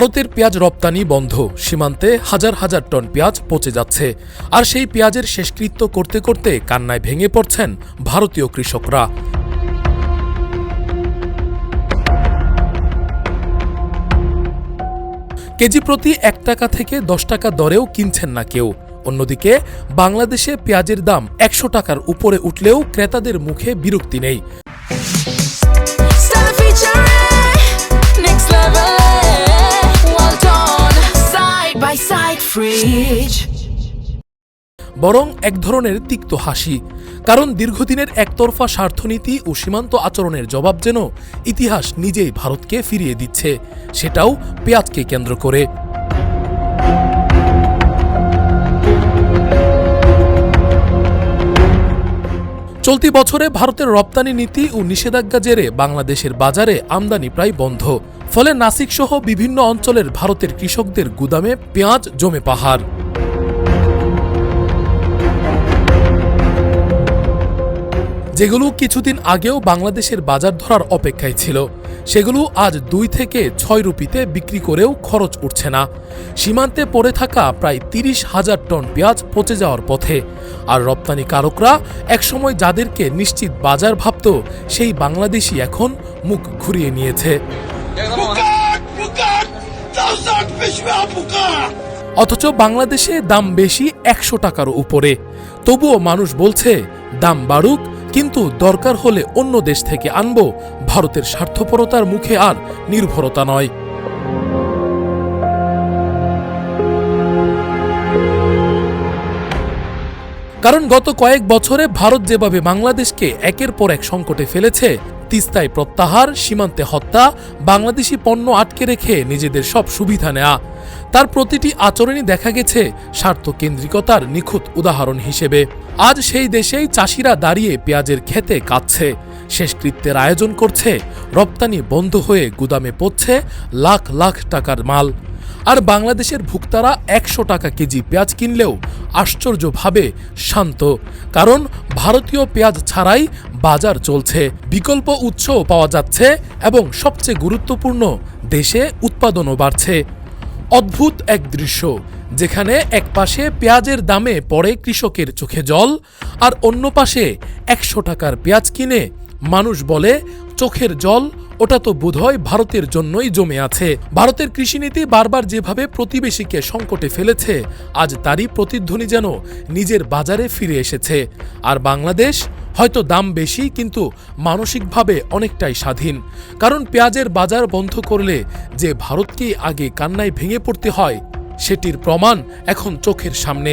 ভারতের পেঁয়াজ রপ্তানি বন্ধ। সীমান্তে হাজার হাজার টন পেঁয়াজ পচে যাচ্ছে। আর সেই পেঁয়াজের শেষকৃত্য করতে করতে কান্নায় ভেঙে পড়ছেন ভারতীয় কৃষকরা। কেজি প্রতি এক টাকা থেকে দশ টাকা দরেও কিনছেন না কেউ। অন্যদিকে, বাংলাদেশে পেঁয়াজের দাম একশো টাকার উপরে উঠলেও ক্রেতাদের মুখে বিরক্তি নেই। বরং এক ধরনের তিক্ত হাসি, কারণ দীর্ঘদিনের একতরফা স্বার্থনীতি ও সীমান্ত আচরণের জবাব যেন ইতিহাস নিজেই ভারতকে ফিরিয়ে দিচ্ছে, সেটাও পেঁয়াজকে কেন্দ্র করে। চলতি বছরে ভারতের রপ্তানি নীতি ও নিষেধাজ্ঞা জেরে বাংলাদেশের বাজারে আমদানি প্রায় বন্ধ। ফলে নাসিক সহ বিভিন্ন অঞ্চলের ভারতের কৃষকদের গুদামে পেঁয়াজ জমে পাহাড়। যেগুলো কিছুদিন আগেও বাংলাদেশের বাজার ধরার অপেক্ষায় ছিল, সেগুলো আজ দুই থেকে ছয় রুপিতে বিক্রি করেও খরচ উঠছে না সীমান্তে পড়ে থাকা প্রায় তিরিশ হাজার টন পেঁয়াজ পচে যাওয়ার পথে, আর রপ্তানিকারকরা একসময় যাদেরকে নিশ্চিত বাজার ভাবত, সেই বাংলাদেশি এখন মুখ ঘুরিয়ে নিয়েছে! অথচ বাংলাদেশে দাম বেশি একশো টাকার উপরে তবুও মানুষ বলছে, দাম বাড়ুক কিন্তু দরকার হলে অন্য দেশ থেকে আনব। ভারতের স্বার্থপরতার মুখে আর নির্ভরতা নয়। কারণ গত কয়েক বছরে ভারত যেভাবে বাংলাদেশকে একের পর এক সংকটে ফেলেছে তিস্তায় প্রত্যাহার, সীমান্তে হত্যা, বাংলাদেশি পণ্য আটকে রেখে নিজেদের সব সুবিধা নেয়া। তার প্রতিটি আচরণই দেখা গেছে স্বার্থকেন্দ্রিকতার নিখুঁত উদাহরণ হিসেবে। আজ সেই দেশেই চাষিরা দাঁড়িয়ে পেঁয়াজের খেতে কাচ্ছে শেষকৃত্যের আয়োজন করছে, রপ্তানি বন্ধ হয়ে গুদামে পড়ছে লাখ লাখ টাকার মাল। আর বাংলাদেশের ভুক্তারা একশো টাকা কেজি পেঁয়াজ কিনলেও আশ্চর্যভাবে শান্ত। কারণ ভারতীয় পেঁয়াজ ছাড়াই বাজার চলছে। বিকল্প উৎসও পাওয়া যাচ্ছে এবং সবচেয়ে গুরুত্বপূর্ণ, দেশে উৎপাদনও বাড়ছে। অদ্ভুত এক দৃশ্য, যেখানে এক পাশে পেঁয়াজের দামে পড়ে কৃষকের চোখে জল আর অন্য পাশে একশো টাকার পেঁয়াজ কিনে মানুষ বলে চোখের জল ওটা তো বোধহয় ভারতের জন্যই জমে আছে। ভারতের কৃষিনীতি বারবার যেভাবে প্রতিবেশীকে সংকটে ফেলেছে, আজ তারই প্রতিধ্বনি যেন নিজের বাজারে ফিরে এসেছে। আর বাংলাদেশ হয়তো দাম বেশি, কিন্তু মানসিকভাবে অনেকটাই স্বাধীন। কারণ পেঁয়াজের বাজার বন্ধ করলে যে ভারতকেই আগে কান্নায় ভেঙে পড়তে হয়, সেটির প্রমাণ এখন চোখের সামনে।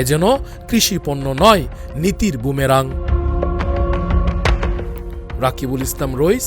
এ যেন কৃষি পণ্য নয়, নীতির বুমেরাং। রাকিবুল ইসলাম রইস